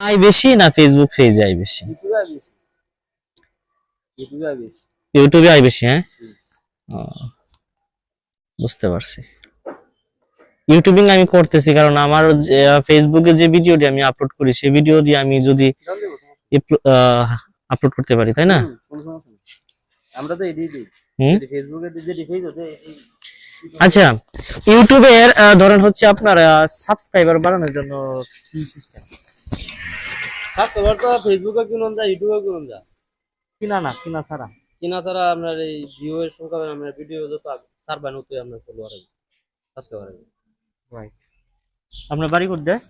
I বেশি না Facebook পেজে আই বেশি? ইউটিউবে আই বেশি। হ্যাঁ? বুঝতে পারছি। ইউটিউবিং আমি করতেছি কারণ আমার ফেসবুকে যে ভিডিওটি আমি আপলোড করি সেই ভিডিও দিয়ে আমি যদি আপলোড করতে পারি তাই না? আমরা তো এডিট দিই। ফেসবুকে যে ডিফেজ হতে আচ্ছা ইউটিউবের ধরেন হচ্ছে আপনার সাবস্ক্রাইবার বাড়ানোর জন্য কি সিস্টেম তো ফেসবুকে কিনুন যায় ইউটিউবে কিনুন যায়। কিনা না কিনা ছাড়া। কিনা ছাড়া আপনার এই ভিউ এর সংখ্যা আপনার ভিডিও যত সার্ভার হতে আপনার ফলোয়ার হবে সাবস্ক্রাইবার হবে। রাইট আপনার বাড়ি কোথায়? দেয়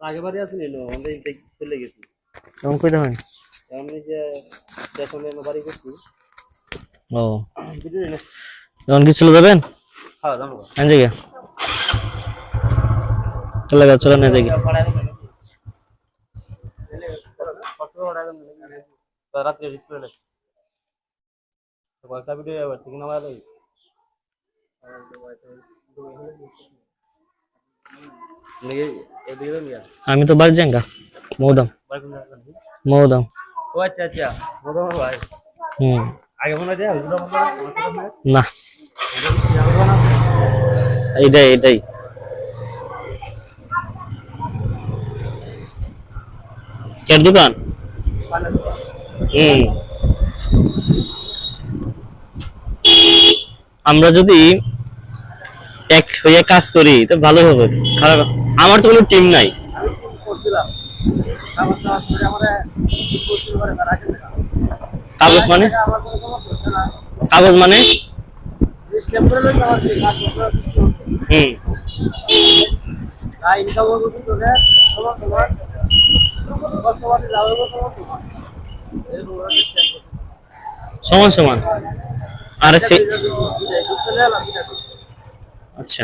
আগে বাড়ি আসেনি নো আমাদের চলে গেছি। কই আমি যে স্টেশনে বাড়ি করছি। ও। ভিডিও এনে তখন কি চলে যাবেন? চলে চলে না দেখি আমি তো বাড়ি যাঙ্গা মৌদাম। মৌদাম। ও আচ্ছা আচ্ছা মোটামুটি ভাই হুম। আগে মনে হয় না। এটাই এটাই কেন দোকান? আমরা যদি এক হয়ে কাজ করি, তো ভালো হবে। খারাপ আমার তো কোনো টিম নাই। কাগজ মানে? কাগজ মানে? হুম। সমান সমান। আর আচ্ছা।